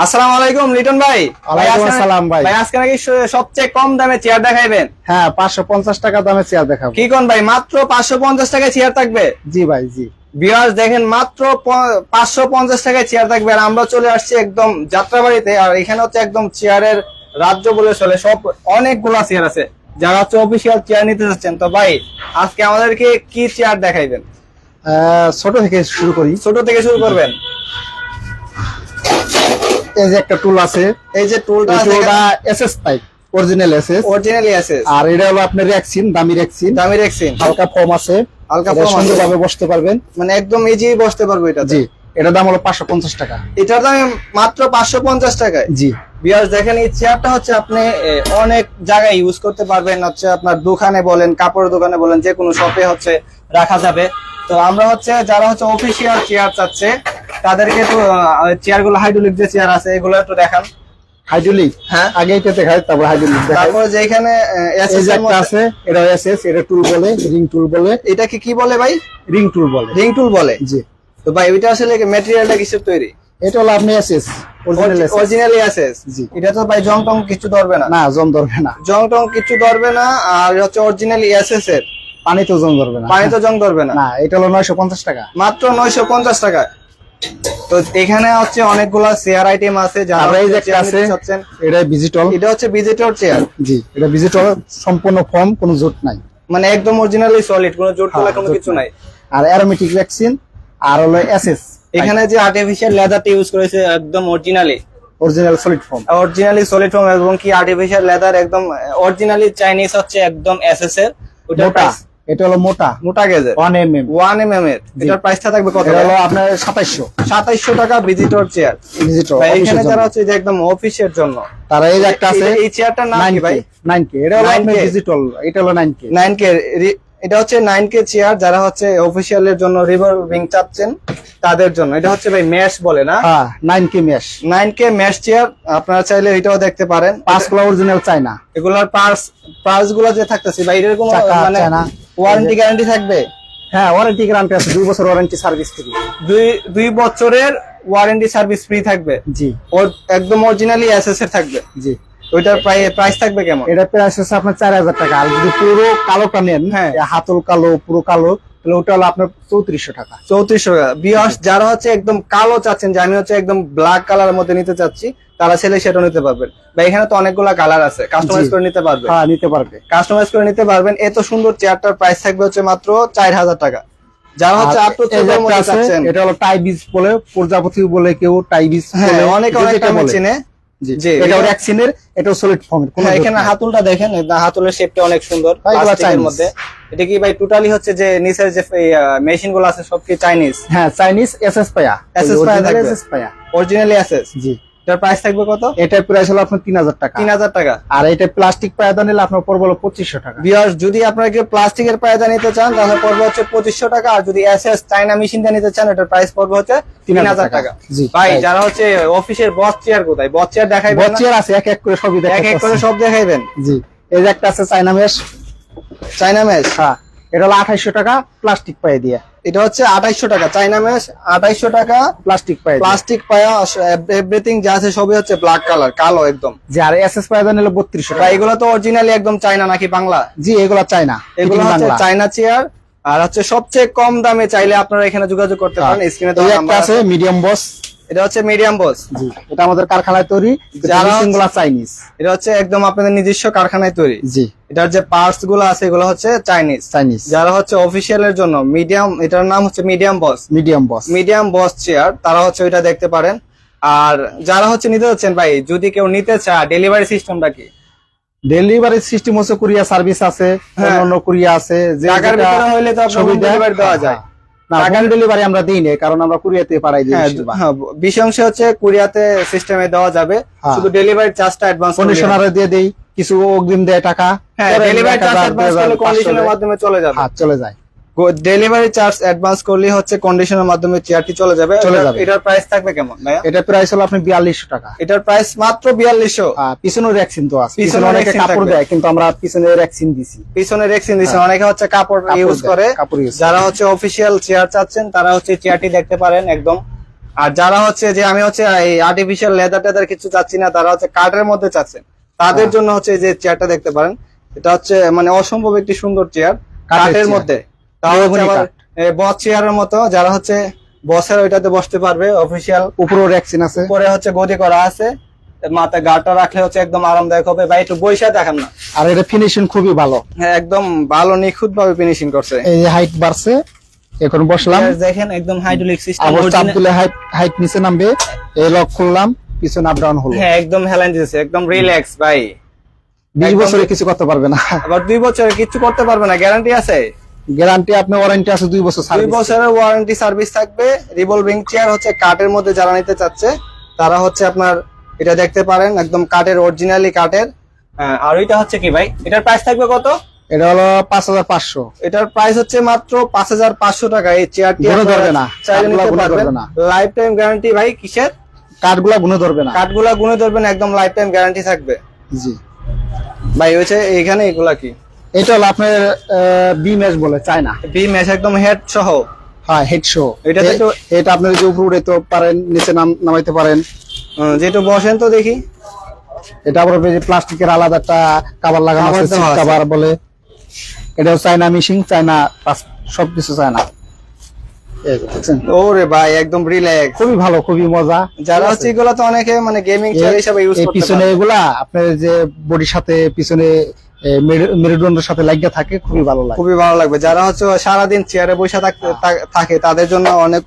আসসালামু আলাইকুম লিটন ভাই। ওয়ালাইকুম আসসালাম ভাই। ভাই আজকে নাকি সবচেয়ে কম দামে চেয়ার দেখাইবেন? হ্যাঁ পাঁচশো পঞ্চাশ টাকা দামে চেয়ার দেখাবো। কি কোন ভাই মাত্র পাঁচশো পঞ্চাশ টাকায় চেয়ার থাকবে? জি ভাই জি। দেখেন মাত্র পাঁচশো পঞ্চাশ টাকায় চেয়ার থাকবে। আর আমরা চলে আসছি একদম যাত্রাবাড়িতে আর এখানে হচ্ছে একদম চেয়ারের রাজ্য বলে চলে সব অনেকগুলা চেয়ার আছে। যারা হচ্ছে অফিসিয়াল চেয়ার নিতে চাচ্ছেন। তো ভাই আজকে আমাদেরকে কি চেয়ার দেখাইবেন? ছোট থেকে শুরু করি। ছোট থেকে শুরু করবেন? এই যে একটা টুল আছে এই যে টুলটা এই টুলটা SS type original SS originally আছে আর এটা হলো আপনার রেক্সিন দামি রেক্সিন দামি রেক্সিন হালকা ফর্ম আছে। হালকা এটা foam আছে। সুন্দরভাবে বসতে পারবেন। মানে একদম ইজি বসতে পারব এটা জি এটার দাম হলো পাঁচশো পঞ্চাশ টাকা। এটার দাম মাত্র পাঁচশো পঞ্চাশ টাকায়। জি। বিয়ার্স দেখেন এই চেয়ারটা হচ্ছে আপনি অনেক জায়গায় ইউজ করতে পারবেন। হচ্ছে আপনার দোকানে বলেন কাপড়ের দোকানে বলেন যে কোনো শপে হচ্ছে রাখা যাবে। তো আমরা হচ্ছে যারা হচ্ছে অফিসিয়াল চেয়ার চাচ্ছে তাদেরকে তো চেয়ারগুলো হাইড্রোলিক যে চেয়ার আছে এগুলো একটু দেখান। হাইড্রোলিক হ্যাঁ। আগে এটা দেখায় তারপর হাইড্রোলিক তারপরে যে এখানে এই যে একটা আছে। এটা এসএস এটা টুল বলে রিং টুল বলে। এটা কি বলে ভাই? রিং টুল বলে। রিং টুল বলে? জি। তো ভাই ওইটা আসলে মেটেরিয়ালটা কিসের তৈরি? এটা হলো আপনি এসএস অরিজিনাল এসএস জি। এটা তো ভাই জং টং কিছু ধরবে না। না জম ধরবে না। জং টং কিছু ধরবে না আর হচ্ছে অরিজিনালি এসএস এর। পানিতেও জম ধরবে না। পানি তো জং ধরবে না। না এটা হলো নয়শো পঞ্চাশ টাকা। মাত্র নয়শো পঞ্চাশ টাকা। তো এখানে হচ্ছে অনেকগুলা চেয়ার আইটেম আছে যারা আর এই যে একটা আছে এটা ভিজিটল এটা হচ্ছে ভিজিটর চেয়ার জি এটা ভিজিটল সম্পূর্ণ ফর্ম কোনো জোট নাই। মানে একদম অরিজিনালি সলিড কোনো জোট তোলা হ্যাঁ, কোনো কিছু নাই। আর অ্যারোমেটিক ভ্যাকসিন আর হলো এসএস এখানে যে আর্টিফিশিয়াল লেদারটা ইউজ করেছে একদম originally original solid form originally solid form এবং কি আর্টিফিশিয়াল লেদার একদম অরিজিনালি চাইনিজ হচ্ছে একদম এসএস এর প্রাইস এটা হলো মোটা। মোটা গেজের। One M M one M M এর। এটার প্রাইসটা থাকবে কত এটা হলো আপনার সাতাইশশো। সাতাইশশো টাকা ভিজিটর চেয়ার ভিজিটল এখানে যারা হচ্ছে যে একদম অফিসের জন্য। তারা এই একটা আছে এই- চেয়ারটার নাম কি ভাই? নাইন কে এটা হলো আপনার ভিজিটল এটা হলো নাইন কে নাইন কে এটা হচ্ছে নাইন কে চেয়ার যারা হচ্ছে অফিসিয়ালের জন্য রিভলভিং চাচ্ছেন তাদের জন্য। এটা হচ্ছে ভাই ম্যাশ বলে না? হ্যাঁ nine K mesh nine K mesh chair আপনারা চাইলে এটাও দেখতে পারেন। পাঁচগুলো অরিজিনাল চাইনা এগুলোর পার্স পার্সগুলো যে থাকতেছে ভাই চাকা, মানে। ওয়ারেন্টি গ্যারান্টি থাকবে? হ্যাঁ ওয়ারেন্টি গ্যারান্টি আছে দুই বছর ওয়ারেন্টি সার্ভিস ফ্রি দুই দুই বছরের ওয়ারেন্টি সার্ভিস ফ্রি থাকবে? জি। ওর একদম অরিজিনালি এসএস এর থাকবে? জি। ওইটার প্রাইস থাকবে কেমন? এটা প্রাইস হচ্ছে আপনার চার হাজার টাকা। আর যদি পুরো কালোটা নেন হ্যাঁ। হাতল কালো পুরো কালো তাহলে ওটা হলো আপনার চৌত্রিশশো টাকা। চৌত্রিশশো টাকা। বিয়ার্স যারা হচ্ছে একদম কালো চাচ্ছেন যে আমি হচ্ছে একদম ব্ল্যাক কালারের মধ্যে নিতে চাচ্ছি তারা ছেলে সেটা নিতে পারবেন। বা এখানে তো অনেকগুলা কালার আছে। কাস্টমাইজ করে নিতে পারবেন। হ্যাঁ নিতে পারবে। কাস্টমাইজ করে নিতে পারবেন। এত সুন্দর চেয়ারটার প্রাইস থাকবে হচ্ছে মাত্র চার হাজার টাকা। যারা হচ্ছে আছে, এটা হলো টাইবিস বলে প্রজাপতি বলে কেউ টাইবিস হ্যাঁ বলে অনেক অনেক। চিনে। এটা ভ্যাকসিনের এটা সলিড ফর্মের হ্যাঁ এখানে হাতুলটা দেখেন হাতুলের শেপটা অনেক সুন্দর প্লাস্টিকের মধ্যে। এটা কি ভাই টোটালি হচ্ছে যে নিচের যে মেশিনগুলো আছে সব কি চাইনিজ হ্যাঁ চাইনিজ এসএস পায়া SS পায়া। এসএস পায়া অরিজিনালি জি। এটার প্রাইস থাকবে কত? এটার প্রাইস হলো আপনার তিন হাজার টাকা। তিন হাজার টাকা। আর এটা প্লাস্টিক পায়াদা নিলে আপনার পড়বে হলো পঁচিশশো টাকা। বিয়ার্স যদি আপনারা কেউ প্লাস্টিকের পায়দা নিতে চান তাহলে পড়বে হচ্ছে পঁচিশশো টাকা। আর যদি এস এস চাইনা মেশিনটা নিতে চান এটার প্রাইস পড়বে হচ্ছে তিন হাজার টাকা। ভাই যারা হচ্ছে অফিসের বস চেয়ার কোথায়? বস চেয়ার? বচিয়ার আছে এক এক করে সবই এক এক করে সব দেখাইবেন। জি এই যে একটা আছে চাইনা মেশ চাইনা ম্যাচ হ্যাঁ। এটা হলো আঠাইশশো টাকা প্লাস্টিক পায়ে দিয়ে। এটা হচ্ছে আঠাইশো টাকা চাইনা ম্যাচ আঠাইশো টাকা প্লাস্টিক পায়ে প্লাস্টিক পায়া এভরিথিং যা আছে সবই হচ্ছে ব্ল্যাক কালার কালো একদম। যে আর এসএস পায়াদা নিলে বত্রিশশো টাকা। এগুলো তো অরিজিনালি একদম চাইনা নাকি বাংলা? জি এগুলা চাইনা এগুলো হচ্ছে চাইনা চেয়ার আর হচ্ছে সবচেয়ে কম দামে চাইলে আপনারা এখানে যোগাযোগ করতে পারেন। স্ক্রিনে একটা আছে মিডিয়াম বস এটা হচ্ছে মিডিয়াম বস জি এটা আমাদের কারখানায় তৈরি যারা গুলা চাইনিজ এটা হচ্ছে একদম আপনাদের নিজস্ব কারখানায় তৈরি। জি। এটার যে পার্টসগুলো আছে এগুলো হচ্ছে চাইনিজ চাইনিজ যারা হচ্ছে অফিসিয়াল এর জন্য মিডিয়াম এটার নাম হচ্ছে medium boss medium boss medium boss chair তারা হচ্ছে ওইটা দেখতে পারেন। আর যারা হচ্ছে নিতে যাচ্ছেন ভাই যদি কেউ নিতে চায় ডেলিভারি সিস্টেমটা কি? ডেলিভারি সিস্টেম হচ্ছে কুরিয়ার সার্ভিস আছে হ্যাঁ। অন্য কুরিয়া আছে যে ঢাকার ভিতরে হইলে তো home delivery দেওয়া যায়। হোম ডেলিভারি আমরা দিই না কারণ আমরা কুরিয়াতে পাঠাই দিই হ্যাঁ। হ্যাঁ অংশ হচ্ছে কুরিয়াতে সিস্টেমে দেওয়া যাবে। হ্যাঁ। শুধু ডেলিভারি চার্জটা অ্যাডভান্স কন্ডিশনারে দিয়ে দেই কিছু অগ্রিম দেয় টাকা হ্যাঁ ডেলিভারি চার্জ অ্যাডভান্স করলে কন্ডিশনের মাধ্যমে চলে যাবে। চলে যায়। ডেলিভারি চার্জ অ্যাডভান্স করলে হচ্ছে কন্ডিশনের মাধ্যমে চেয়ারটি চলে যাবে। চলে এটার- যাবে। এটার প্রাইস থাকবে কেমন ভাইয়া? এটা প্রাইস হলো আপনি বিয়াল্লিশশো টাকা। এটার প্রাইস মাত্র বিয়াল্লিশশো। আহ, পিছনের ভ্যাকসিন তো আছে। পিছনে অনেকে কাপড় দেয় কিন্তু আমরা পিছনে ভ্যাকসিন দিছি। পিছনে রেক্সিন দিচ্ছে হ্যাঁ। অনেকে হচ্ছে কাপড় ইউজ করে। যারা হচ্ছে অফিসিয়াল চেয়ার চাচ্ছেন তারা হচ্ছে চেয়ারটি দেখতে পারেন একদম। আর যারা হচ্ছে যে আমি হচ্ছে এই আর্টিফিশিয়াল লেদার টেদার কিছু চাচ্ছি না তারা হচ্ছে কাঠের মধ্যে চাচ্ছেন তাদের হ্যাঁ। জন্য হচ্ছে এই যে চেয়ারটা দেখতে পারেন। এটা হচ্ছে মানে অসম্ভব একটি সুন্দর চেয়ার কাঠের মধ্যে। বস চেয়ারের মতো যারা হচ্ছে বসের ওইটাতে বসতে পারবে অফিসিয়াল উপরেও র্যাকসিন আছে। উপরে হচ্ছে গদি করা আছে গাটা রাখলে হচ্ছে একদম আরামদায়ক হবে। বা একটু বৈশা দেখান না। আর এটা ফিনিশিং খুবই ভালো। হ্যাঁ একদম ভালো নিখুঁত ভাবে ফিনিশিং করছে। এই যে হাইট বাড়ছে এখন বসলাম। দেখেন একদম হাইড্রোলিক সিস্টেম আবার চাপ দিলে হাইট হাইট নিচে নামবে। এই লক খুললাম পিছনে আপ ডাউন হলো। হ্যাঁ একদম হেলান দিতেছে একদম রিল্যাক্স ভাই। বিশ একদম- বছরে কিছু করতে পারবে না। আবার দুই বছরে কিচ্ছু করতে পারবে না গ্যারান্টি আছে? গ্যারান্টি আপনি ওয়ারেন্টি আছে দুই বছর দুই বছরের ওয়ারেন্টি সার্ভিস থাকবে। রিভলভিং চেয়ার হচ্ছে কাঠের মধ্যে যারা নিতে চাচ্ছে তারা হচ্ছে আপনার এটা দেখতে পারেন একদম কাঠের অরিজিনালি কাঠের। আর ওইটা হচ্ছে কি ভাই? এটার প্রাইস থাকবে কত? এটা হলো পাঁচ হাজার পাঁচশো। এটার প্রাইস হচ্ছে মাত্র পাঁচ হাজার পাঁচশো টাকা। এই চেয়ারটি ধরবে না। না। লাইফ টাইম গ্যারান্টি ভাই কিসের? কাঠগুলা গুনে ধরবে না। কাঠগুলা গুনে ধরবেন একদম লাইফ টাইম গ্যারান্টি থাকবে। জি। ভাই হচ্ছে এইখানে এগুলা কি? এটা হলো আপনার বি ম্যাচ বলে চায়না। বি ম্যাচ একদম হেড সহ। হ্যাঁ হেড শো এটাতে তো- এটা আপনার যে উপরে উঠাইতে পারেন নিচে নাম নামাইতে পারেন। যেটু বসেন তো দেখি। এটা আবার প্লাস্টিকের আলাদা একটা কাবার লাগানো আছে দেওয়া বলে। এটাও চায়না মিশিং চায়না সবকিছু চায়না? ওরে ভাই একদম রিল্যাক্স খুবই ভালো খুবই মজা। যারা হচ্ছে এগুলো তো অনেকে মানে গেমিং চেয়ার হিসেবে ইউজ করতে পিছনে এগুলা আপনার যে বডির সাথে পিছনে মেরুদণ্ডের সাথে লাগিয়ে থাকে খুবই ভালো লাগে। খুবই ভালো লাগবে। যারা হচ্ছে সারাদিন চেয়ারে বসে থাকতে থাকে তাদের জন্য অনেক।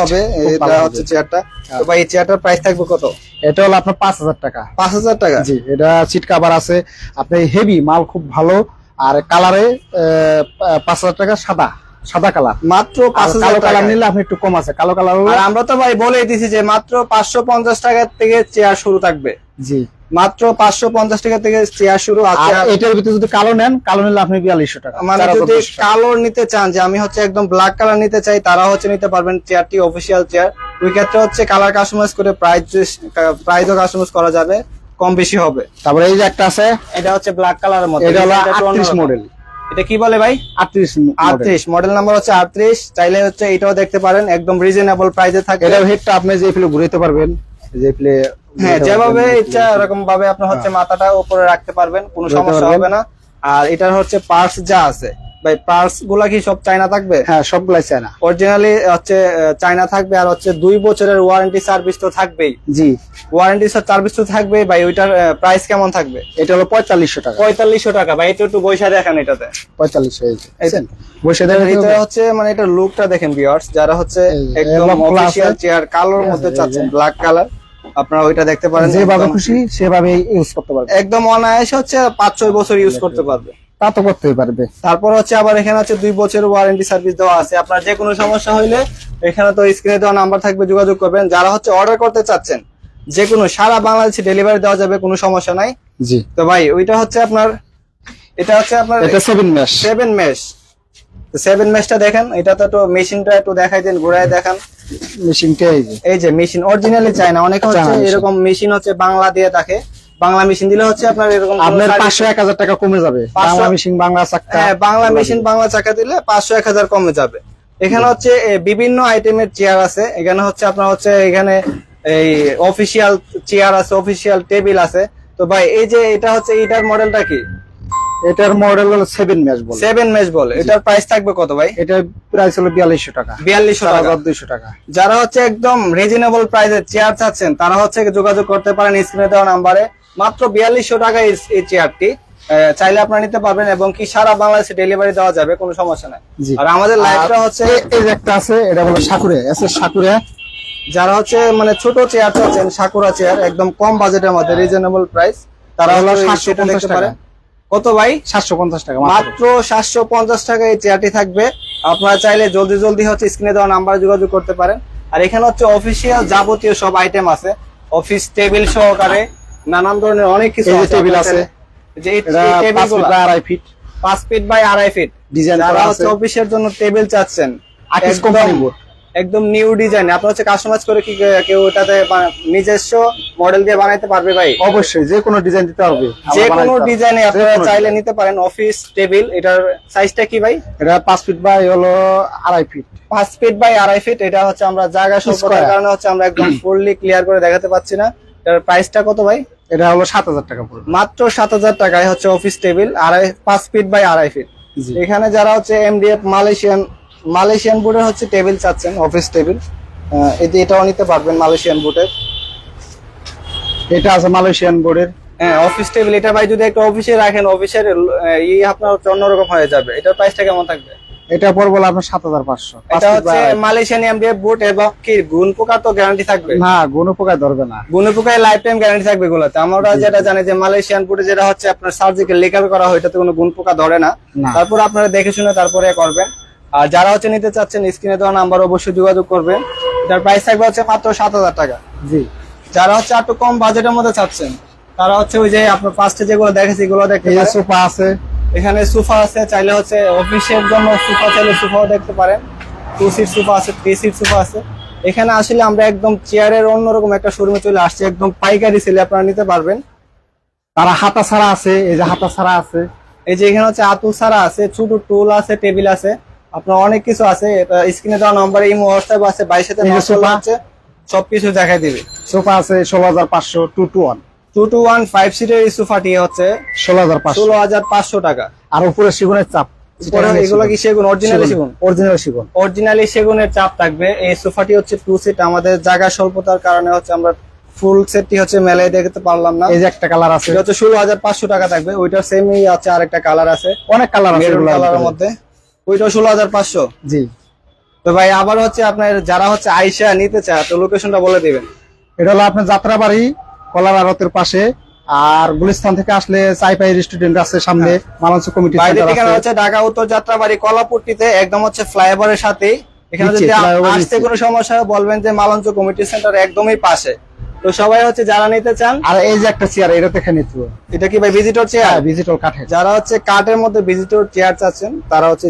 হবে। এটা হচ্ছে চেয়ারটা তো ভাই এই চেয়ারটার প্রাইস থাকবে কত? এটা হলো আপনার পাঁচ হাজার টাকা। পাঁচ হাজার টাকা? জি এটা সিট কাভার আছে। আপনার হেভি মাল খুব ভালো। আর কালারে পাঁচ হাজার টাকা সাদা সাদা কালার মাত্র পাঁচ কালো হাজার কালার নিলে আপনি একটু কম আছে। কালো কালার আর আমরা তো ভাই বলেই দিছি যে মাত্র পাঁচশো পঞ্চাশ টাকা থেকে চেয়ার শুরু থাকবে। জি। মাত্র পাঁচশো পঞ্চাশ টাকা থেকে চেয়ার শুরু। আছে এটার ভিতরে যদি কালো নেন কালো নিলে আপনি বিয়াল্লিশশো টাকা। মানে যদি কালো নিতে চান যে আমি হচ্ছে একদম ব্ল্যাক কালার নিতে চাই তারা হচ্ছে নিতে পারবেন চেয়ারটি অফিসিয়াল চেয়ার ওই ক্ষেত্রে হচ্ছে কালার কাস্টমাইজ করে প্রাইস প্রাইসও কাস্টমাইজ করা যাবে কম বেশি হবে। তারপরে এই যে একটা আছে এটা হচ্ছে ব্ল্যাক কালারের মধ্যে। এটা হলো এটা। মডেল এটা কি বলে ভাই? আটত্রিশ আটত্রিশ। মডেল নাম্বার হচ্ছে আটত্রিশ। চাইলে হচ্ছে এটাও দেখতে পারেন একদম রিজনেবল প্রাইসে থাকে। এটার হেডটা আপনি যে ফিলে ঘুরাইতে পারবেন যে ফিলে হ্যাঁ যেভাবে ইচ্ছা এরকম ভাবে আপনি হচ্ছে মাথাটা উপরে রাখতে পারবেন কোনো সমস্যা হবে না। আর এটার হচ্ছে পার্টস যা আছে ভাই পার্টসগুলা কি সব চাইনা থাকবে? হ্যাঁ সবগুলাই চায়না। অরিজিনালি হচ্ছে চাইনা থাকবে আর হচ্ছে দুই বছরের ওয়ারেন্টি সার্ভিস তো থাকবেই। জি। ওয়ারেন্টি সার্ভিস তো থাকবেই ভাই ওইটার প্রাইস কেমন থাকবে? এটা হলো পঁয়তাল্লিশশো টাকা। পঁয়তাল্লিশশো টাকা ভাই এটা একটু বৈশা দেখেন এটাতে। পঁয়তাল্লিশশো দেখেন এটা হচ্ছে মানে এটা লুকটা দেখেন ভিউয়ার্স যারা হচ্ছে একদম অফিসিয়াল চেয়ার কালোর মধ্যে চাচ্ছেন ব্ল্যাক কালার আপনারা ওইটা দেখতে পারেন। যেভাবে খুশি সেভাবে ইউজ করতে পারবে। একদম অনায়াসে হচ্ছে পাঁচ ছয় বছর ইউজ করতে পারবে। তা তো করতেই পারবে। তারপর হচ্ছে আবার এখানে হচ্ছে দুই বছর ওয়ারেন্টি সার্ভিস দেওয়া আছে। আপনার যে কোনো সমস্যা হইলে এখানে তো স্ক্রিনে দেওয়া নাম্বার থাকবে যোগাযোগ করবেন। যারা হচ্ছে অর্ডার করতে চাচ্ছেন যে কোনো সারা বাংলাদেশে ডেলিভারি দেওয়া যাবে কোনো সমস্যা নাই। জি। তো ভাই ওইটা হচ্ছে আপনার এটা হচ্ছে আপনার এটা seven mesh seven mesh seven মেশটা দেখেন এটা তো একটু মেশিনটা একটু দেখাই দেন ঘুরায় দেখান। মেশিনটা এই যে? এই যে মেশিন অরিজিনালি চাই না অনেকে হচ্ছে এরকম মেশিন হচ্ছে বাংলা দিয়ে থাকে। বাংলা মেশিন দিলে হচ্ছে আপনার এরকম আপনার service- পাঁচশো এক হাজার টাকা কমে যাবে। 500 বাংলা মেশিন বাংলা চাক্কা হ্যাঁ বাংলা মেশিন বাংলা চাকা দিলে পাঁচশো এক হাজার কমে যাবে। এখানে হচ্ছে বিভিন্ন আইটেমের চেয়ার আছে। এখানে হচ্ছে আপনার হচ্ছে এখানে এই অফিসিয়াল চেয়ার আছে অফিসিয়াল টেবিল আছে। তো ভাই এই যে এটা হচ্ছে এটার মডেলটা কি? এটার মডেল হলো সেভেন ম্যাশ বলে। সেভেন মেশ বল। এটার প্রাইস থাকবে কত ভাই? এটার প্রাইস হলো বিয়াল্লিশশো টাকা। বিয়াল্লিশশো চার টাকা। হাজার দুইশো টাকা। যারা হচ্ছে একদম রিজনেবল প্রাইসে চেয়ার চাচ্ছেন তারা হচ্ছে যোগাযোগ করতে পারেন স্ক্রিনে দেওয়া নাম্বারে মাত্র বিয়াল্লিশশো টাকা এই চেয়ারটি চাইলে আপনারা নিতে পারবেন এবং কি সারা বাংলাদেশে ডেলিভারি দেওয়া যাবে কোনো সমস্যা নাই। আর আমাদের লাইফটা হচ্ছে এই যে একটা আছে এটা বলো সাকুরে আছে সাকুরে। যারা হচ্ছে মানে ছোট চেয়ার চাচ্ছেন সাকুরা চেয়ার একদম কম বাজেটের মধ্যে রিজনেবল প্রাইস তারা হলো হলো 750 750 দেখতে টাকা। কত ভাই? সাতশো পঞ্চাশ টাকা মাত্র। সাতশো পঞ্চাশ টাকা এই চেয়ারটি থাকবে। আপনারা চাইলে জলদি জলদি হচ্ছে স্ক্রিনে দেওয়া নাম্বারে যোগাযোগ করতে পারেন। আর এখানে হচ্ছে অফিসিয়াল যাবতীয় সব আইটেম আছে। অফিস টেবিল সহকারে নানান ধরনের অনেক কিছু টেবিল আছে। যে টেবিল আড়াই ফিট পাঁচ ফিট বাই আড়াই ফিট আছে। অফিসের জন্য টেবিল চাচ্ছেন আকিস কোম্পানি বোর্ড একদম নিউ ডিজাইন আপনার হচ্ছে কাস্টমাইজ করে কি কেউ এটাতে নিজস্ব মডেল দিয়ে বানাইতে পারবে ভাই? অবশ্যই যে কোনো ডিজাইন দিতে হবে যে কোনো ডিজাইনে আপনারা চাইলে নিতে পারেন অফিস টেবিল এটার সাইজটা কি ভাই? এটা পাঁচ ফিট বাই হলো আড়াই ফিট পাঁচ ফিট বাই আড়াই ফিট এটা হচ্ছে আমরা জায়গা স্বল্পতার কারণে হচ্ছে আমরা একদম ফুললি ক্লিয়ার করে দেখাতে পাচ্ছি না। এটার প্রাইসটা কত ভাই? এটা হলো সাত হাজার টাকা পড়বে। মাত্র সাত হাজার টাকায় হচ্ছে অফিস টেবিল আড়াই পাঁচ ফিট বাই আড়াই ফিট এখানে যারা হচ্ছে এমডিএফ মালয়েশিয়ান মালয়েশিয়ান বুটের হচ্ছে টেবিল চাচ্ছেন অফিস টেবিল এতে এটাও নিতে পারবেন মালয়েশিয়ান বুটের এটা আছে মালয়েশিয়ান বোর্ডের হ্যাঁ অফিস টেবিল এটা ভাই যদি একটা অফিসে রাখেন অফিসের ই আপনার অন্যরকম হয়ে যাবে। এটার প্রাইসটা কেমন থাকবে? এটা আপনার সাত হাজার পাঁচশো। এটা হচ্ছে মালয়েশিয়ান এমডিএফ এবং কি গুণ পোকা তো গ্যারান্টি থাকবে? না পোকায় ধরবে না। গুণে পোকায় লাইফ টাইম গ্যারান্টি থাকবে এগুলোতে। আমরা যেটা জানি যে মালয়েশিয়ান বুটে যেটা হচ্ছে আপনার সার্জিক্যাল লেকার করা হয় এটাতে কোনো গুণ পোকা ধরে না। তারপর আপনারা দেখে শুনে তারপরে করবেন। আর যারা হচ্ছে নিতে চাচ্ছেন স্ক্রিনে দেওয়া নাম্বার অবশ্যই যোগাযোগ করবেন। এটার প্রাইস থাকবে হচ্ছে মাত্র সাত হাজার টাকা। জি। যারা হচ্ছে একটু কম বাজেটের মধ্যে চাচ্ছেন তারা হচ্ছে ওই যে আপনার পাঁচটা যেগুলো দেখেছি এগুলো দেখতে। সোফা আছে। এখানে সোফা আছে চাইলে হচ্ছে অফিসের জন্য সোফা চাইলে সোফাও দেখতে পারেন। টু সিট সোফা আছে থ্রি সিট সোফা আছে। এখানে আসলে আমরা একদম চেয়ারের অন্যরকম একটা শোরুমে চলে আসছি একদম পাইকারি সেলে আপনারা নিতে পারবেন। তারা হাতা ছাড়া আছে এই যে হাতা ছাড়া আছে। এই যে এখানে হচ্ছে আতুল ছাড়া আছে ছোট টুল আছে টেবিল আছে। আপনার অনেক কিছু আছে এটা স্ক্রিনে দেওয়া নম্বরে ইমো হোয়াটসঅ্যাপ আছে বাইশ সাথে এই যে সোফা। আছে সবকিছু দেখাই দিবে। সোফা আছে ষোলো হাজার পাঁচশো two two one. Two two one five সিটের এই সোফাটি হচ্ছে ষোলো হাজার পাঁচশো। ষোলো হাজার পাঁচশো টাকা। আর উপরে সিগুনের চাপ। এগুলো কি সেগুন? অরিজিনালি সেগুন? অরিজিনাল সিগুন। অরিজিনালি সেগুনের চাপ থাকবে। এই সোফাটি হচ্ছে টু সিট আমাদের জায়গা স্বল্পতার কারণে হচ্ছে আমরা ফুল সেটটি হচ্ছে মেলায় দেখতে পারলাম না। এই যে একটা কালার আছে। এটা হচ্ছে ষোলো হাজার পাঁচশো টাকা থাকবে। ওইটার সেমই আছে আরেকটা কালার আছে। অনেক কালার আছে কালারের মধ্যে। ওইটা ষোলো হাজার পাঁচশো? জি। তো ভাই আবার হচ্ছে আপনার যারা হচ্ছে আইসা নিতে চায় তো লোকেশনটা বলে দিবেন। এটা হলো আপনার যাত্রাবাড়ি কলার আড়তের পাশে আর গুলিস্তান থেকে আসলে চাইপাই রেস্টুরেন্ট আছে সামনে মালাঞ্চ কমিটি হচ্ছে ঢাকা উত্তর যাত্রাবাড়ি কলাপুরটিতে একদম হচ্ছে ফ্লাইওভারের সাথেই। এখানে যদি আসতে কোনো সমস্যা হয় বলবেন যে মালঞ্চ কমিটি সেন্টার একদমই পাশে। তো সবাই হচ্ছে যারা নিতে চান আর এই যে একটা চেয়ার এটা দেখে নিতে এটা কি ভাই ভিজিটর চেয়ার ভিজিটল কাঠের যারা হচ্ছে কাঠের মধ্যে ভিজিটর চেয়ার চাচ্ছেন তারা হচ্ছে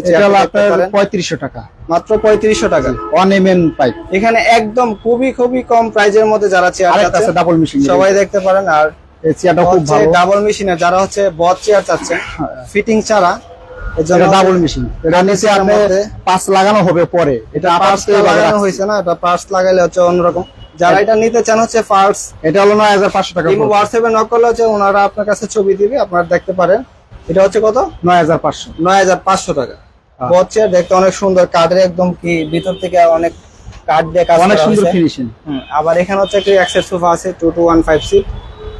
পঁয়ত্রিশশো টাকা। মাত্র পঁয়ত্রিশশো টাকা। ওয়ান এম এন পাইপ এখানে একদম খুবই খুবই কম প্রাইজের মধ্যে যারা চেয়ার আছে ডাবল মেশিন সবাই দেখতে পারেন। আর এই চেয়ারটা খুব ভালো। ডাবল মেশিনে যারা হচ্ছে বদ চেয়ার চাচ্ছেন ফিটিং ছাড়া এটা ডাবল মেশিন এটা নিচে আপনি পাঁচ লাগানো হবে পরে। এটা পাঁচ লাগানো হয়েছে না এটা পার্টস লাগাইলে হচ্ছে অন্যরকম। যারা এটা নিতে চান হচ্ছে পার্টস এটা হলো নয় হাজার পাঁচশো টাকা ইমো হোয়াটসঅ্যাপে নক করলে হচ্ছে ওনারা আপনার কাছে ছবি দিবে আপনারা দেখতে পারেন। এটা হচ্ছে কত? নয় হাজার পাঁচশো। নয় হাজার পাঁচশো টাকা। হ্যাঁ। দেখতে অনেক সুন্দর কাঠের একদম কি ভিতর থেকে অনেক কাঠ দিয়ে কাজ অনেক সুন্দর ফিনিশিং আবার এখানে হচ্ছে একটা এক্সের সোফা আছে two two one five seat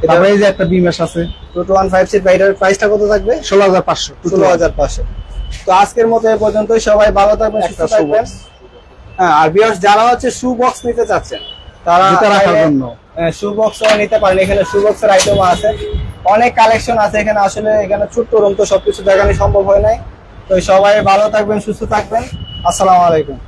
এটা এই যে একটা বিমেশ আছে। Two two one five seat বা এটার প্রাইসটা কত থাকবে? ষোলো হাজার পাঁচশো ষোলো হাজার পাঁচশো। তো আজকের মতো এ পর্যন্তই। সবাই ভালো থাকবেন সুস্থ থাকবেন। হ্যাঁ আর বিয়ার্স যারা হচ্ছে শু বক্স নিতে চাচ্ছেন তারা জুতা রাখার জন্য। শু বক্স নিতে পারেন। এখানে শু বক্সের আইটেম আছে। অনেক কালেকশন আছে। এখানে আসলে এখানে ছোট্ট রুম তো সবকিছু দেখানো সম্ভব হয় নাই। তো সবাই ভালো থাকবেন সুস্থ থাকবেন। আসসালামু আলাইকুম।